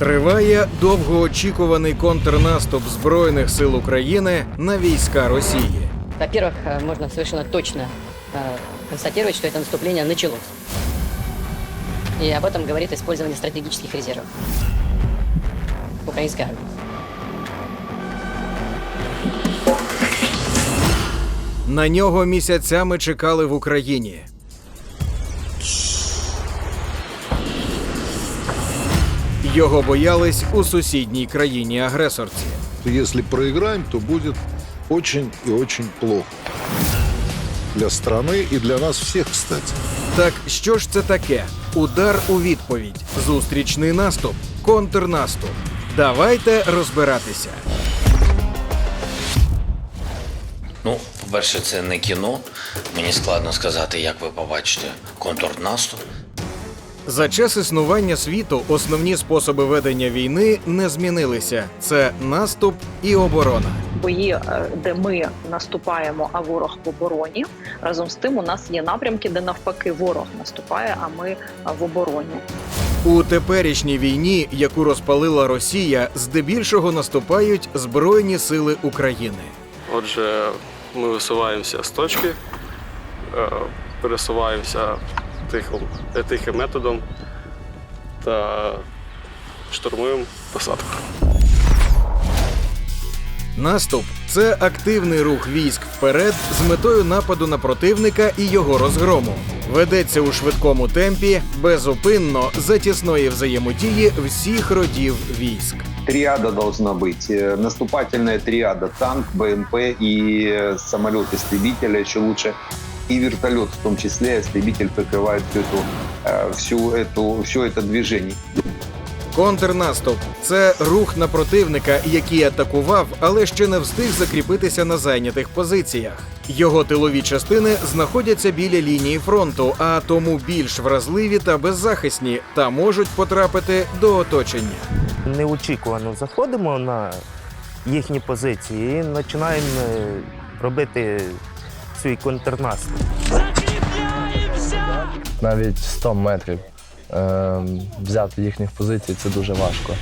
Триває довгоочікуваний контрнаступ Збройних сил України на війська Росії. Во-первых, э, можно совершенно точно э, констатировать, что это наступление началось. И об этом говорит использование стратегических резервов украинской армии. На нього місяцями чекали в Україні. Його боялись у сусідній країні агресорці. Если проиграем, то будет очень и очень плохо. Для страны и для нас всех, кстати. Так що ж це таке? Удар у відповідь, зустрічний наступ, контрнаступ. Давайте розбиратися. Ну, по-перше, це не кіно. Мені складно сказати, як ви побачите контрнаступ. За час існування світу основні способи ведення війни не змінилися: це наступ і оборона. бої, е, де ми наступаємо, а ворог в обороні. Разом з тим, у нас є напрямки, де навпаки ворог наступає, а ми в обороні. У теперішній війні, яку розпалила Росія, здебільшого наступають Збройні сили України. Отже, ми висуваємося з точки, е, пересуваємося тихим, тихим методом та штурмуємо посадку. Наступ це активний рух військ вперед з метою нападу на противника і його розгрому. Ведеться у швидкому темпі, безупинно за тісної взаємодії всіх родів військ. Триада должна быть. Э, Наступательная триада. Танк, БМП и э, самолет-истребитель, а еще лучше и вертолет в том числе. Истребитель прикрывает всю эту, э, всю эту, все это движение. Контрнаступ це рух на противника, який атакував, але ще не встиг закріпитися на зайнятих позиціях. Його тилові частини знаходяться біля лінії фронту, а тому більш вразливі та беззахисні та можуть потрапити до оточення. неочікувано заходимо на їхні позиції і починаємо е, робити свій контрнаступ. навіть 100 метрів е, взяти їхніх позицій це дуже важко.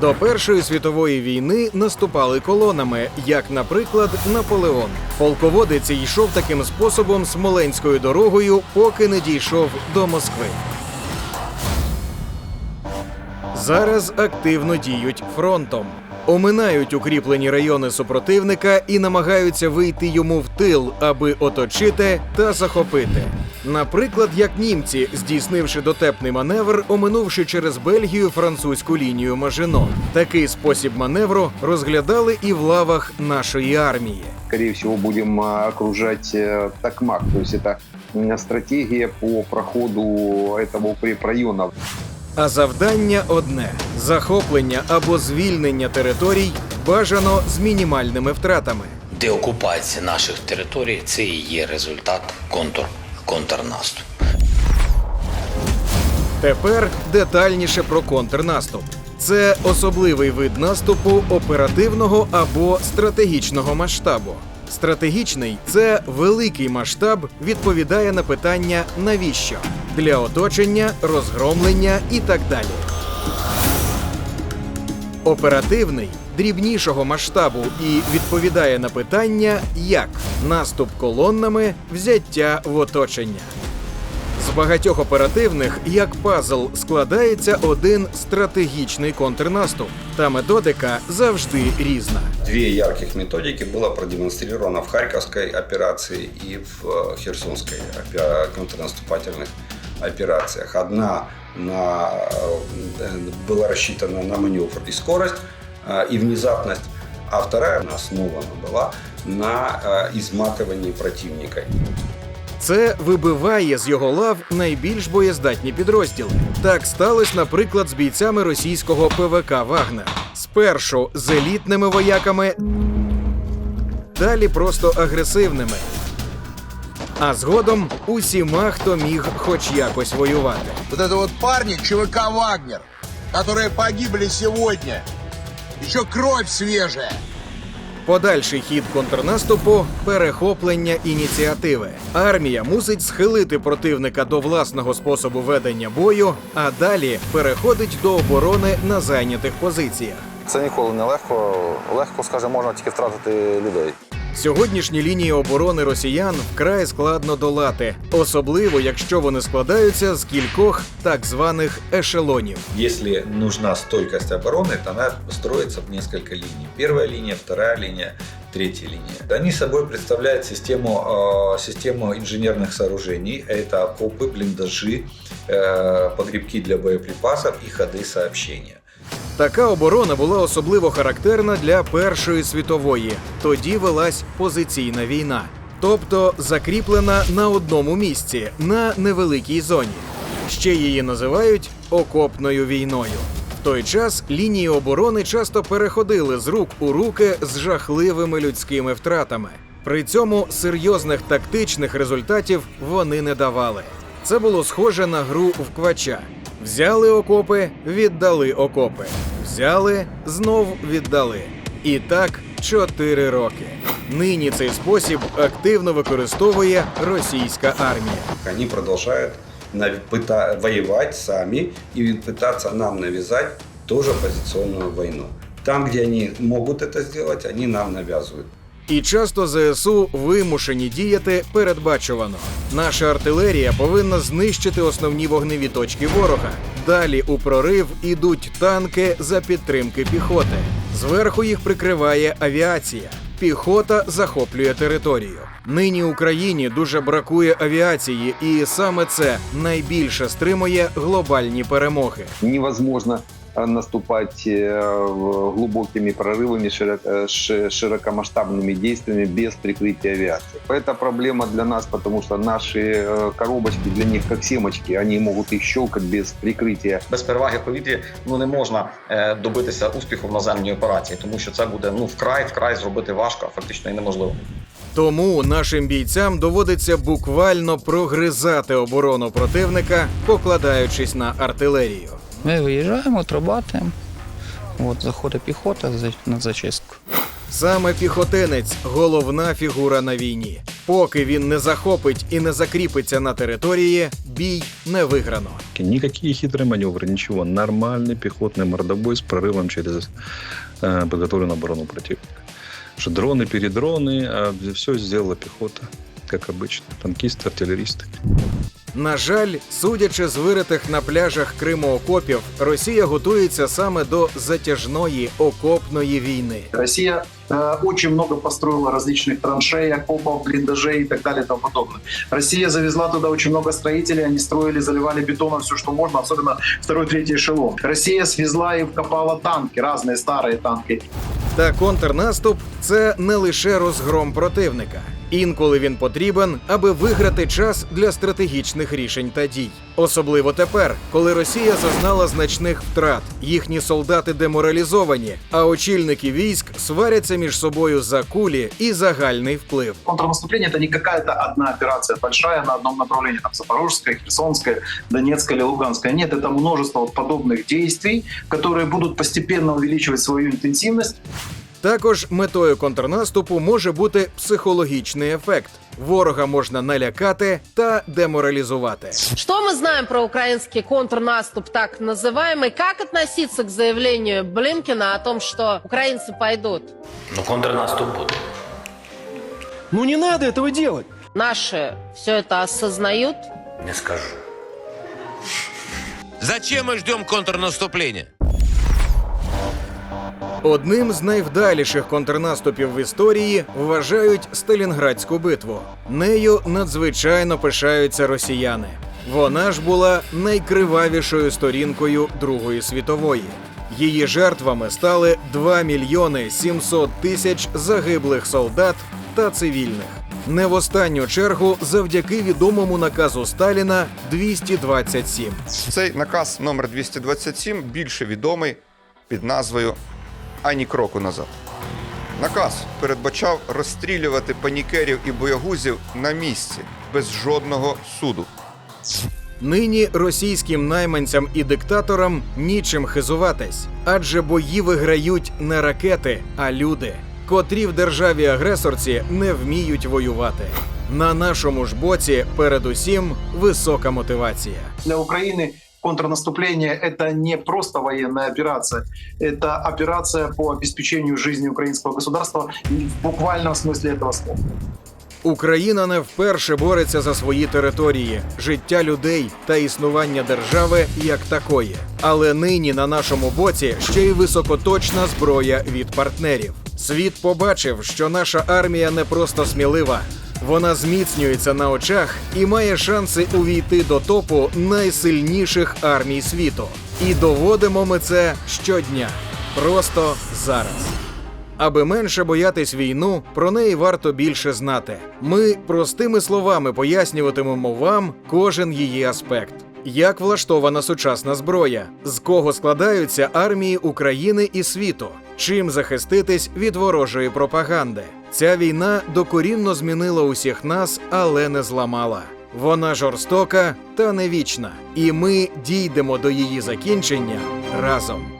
До Першої світової війни наступали колонами, як, наприклад, Наполеон. Полководець йшов таким способом смоленською дорогою, поки не дійшов до Москви. Зараз активно діють фронтом Оминають укріплені райони супротивника і намагаються вийти йому в тил, аби оточити та захопити. Наприклад, як німці, здійснивши дотепний маневр, оминувши через Бельгію французьку лінію Мажино. Такий спосіб маневру розглядали і в лавах нашої армії. Скорее всего, будем э, окружать э, Токмак. То есть это м, стратегия по проходу этого укрепрайона. А завдання одне: захоплення або звільнення територій бажано з мінімальними втратами. Деокупація наших територій це і є результат контр, контрнаступу. Тепер детальніше про контрнаступ. Це особливий вид наступу оперативного або стратегічного масштабу. Стратегічний це великий масштаб, відповідає на питання навіщо для оточення, розгромлення і так далі. Оперативний дрібнішого масштабу і відповідає на питання як наступ колоннами, взяття в оточення. З багатьох оперативних, як пазл, складається один стратегічний контрнаступ, та методика завжди різна. Две ярких методики было продемонстрировано в Харьковской операции и в э, Херсонской опе- контрнаступательных операциях. Одна на, э, была рассчитана на маневр и скорость, э, и внезапность, а вторая основана была на э, изматывании противника. Це вибиває з його лав найбільш боєздатні підрозділи. Так сталося, наприклад, з бійцями російського ПВК Вагнер. Спершу з елітними вояками, далі просто агресивними. А згодом усіма, хто міг хоч якось воювати. Вот это вот парни ЧВК «Вагнер», которые погибли сегодня. Еще кровь свежая. Подальший хід контрнаступу перехоплення ініціативи. Армія мусить схилити противника до власного способу ведення бою, а далі переходить до оборони на зайнятих позиціях. Це ніколи не легко. Легко, скажімо, можна тільки втратити людей. Сьогоднішні лінії оборони росіян вкрай складно долати, особливо якщо вони складаються з кількох так званих ешелонів. Если нужна стойкость обороны, то она строится в несколько линий. Первая линия, вторая линия, третья линия. Они собой представляют систему, э, систему инженерных сооружений. Это окопы, блиндажи, э, погребки для боеприпасов и ходы сообщения. Така оборона була особливо характерна для Першої світової. Тоді велась позиційна війна, тобто закріплена на одному місці на невеликій зоні. Ще її називають окопною війною. В той час лінії оборони часто переходили з рук у руки з жахливими людськими втратами. При цьому серйозних тактичних результатів вони не давали. Це було схоже на гру в квача. Взяли окопи, віддали окопи. Взяли, знов віддали. І так чотири роки. Нині цей спосіб активно використовує російська армія. Они продолжают нав- пыта- воевать сами и пытаться нам навязать тоже позиционную войну. Там, где они могут это сделать, они нам навязывают. І часто ЗСУ вимушені діяти передбачувано. Наша артилерія повинна знищити основні вогневі точки ворога. Далі у прорив ідуть танки за підтримки піхоти. Зверху їх прикриває авіація. Піхота захоплює територію. Нині Україні дуже бракує авіації, і саме це найбільше стримує глобальні перемоги. Невозможно наступать э, в- глубокими прорывами, широ- э, ши- широкомасштабными действиями без прикрытия авиации. Это проблема для нас, потому что наши э, коробочки для них как семечки, они могут их щелкать без прикрытия. без переваги в повітрі ну не можна е, добитися успіху в наземній операції, тому що це буде ну вкрай вкрай зробити важко, а фактично і неможливо. Тому нашим бійцям доводиться буквально прогризати оборону противника, покладаючись на артилерію. Ми виїжджаємо, отрабатуємо. От, заходить піхота за- на зачистку. Саме піхотинець головна фігура на війні. Поки він не захопить і не закріпиться на території, бій не виграно. Никакие хитрые маневры, ничего. Нормальный пехотный мордобой с прорывом через э, подготовленную оборону противника. Что дроны, передроны, а все сделала пехота, как обычно. Танкисты, артиллеристы. На жаль, судячи з виритих на пляжах Криму окопів, Росія готується саме до затяжної окопної війни. Россия э, очень много построила различных траншей, окопов, блиндажей и так далее и тому подобное. Россия завезла туда очень много строителей, они строили, заливали бетоном все, что можно, особенно второй, третий эшелон. Россия свезла и вкопала танки, разные старые танки. Та контрнаступ це не лише розгром противника. Інколи він потрібен, аби виграти час для стратегічних рішень та дій. Особливо тепер, коли Росія зазнала значних втрат, їхні солдати деморалізовані, а очільники військ сваряться між собою за кулі і загальний вплив. Контрнаступление это не какая-то одна операция большая на одном направлении, там Запорожская, Херсонская, Донецкая или Луганская. Нет, это множество вот подобных действий, которые будут постепенно увеличивать свою интенсивность. Також метою контрнаступу може бути психологічний ефект. Ворога можна налякати та деморалізувати. Что мы знаем про украинский контрнаступ, так называемый? Как относиться к заявлению Блинкина о том, что украинцы пойдут? Ну, контрнаступ буде. Ну не надо этого делать! Наши все это осознают? Не скажу. Зачем мы ждем контрнаступления? Одним з найвдаліших контрнаступів в історії вважають Сталінградську битву. Нею надзвичайно пишаються росіяни. Вона ж була найкривавішою сторінкою Другої світової. Її жертвами стали 2 мільйони 700 тисяч загиблих солдат та цивільних. Не в останню чергу завдяки відомому наказу Сталіна 227. Цей наказ номер 227 більше відомий під назвою Ані кроку назад. Наказ передбачав розстрілювати панікерів і боягузів на місці без жодного суду. Нині російським найманцям і диктаторам нічим хизуватись, адже бої виграють не ракети, а люди. котрі в державі агресорці не вміють воювати. На нашому ж боці, передусім, висока мотивація. Для Украины контрнаступление – это не просто военная операция, это операция по обеспечению жизни украинского государства в буквальном смысле этого слова. Україна не вперше бореться за свої території, життя людей та існування держави як такої. Але нині на нашому боці ще й високоточна зброя від партнерів. Світ побачив, що наша армія не просто смілива. Вона зміцнюється на очах і має шанси увійти до топу найсильніших армій світу. І доводимо ми це щодня, просто зараз. Аби менше боятись війну, про неї варто більше знати. Ми простими словами пояснюватимемо вам кожен її аспект. Як влаштована сучасна зброя, з кого складаються армії України і світу, чим захиститись від ворожої пропаганди. Ця війна докорінно змінила усіх нас, але не зламала. Вона жорстока та не вічна, і ми дійдемо до її закінчення разом.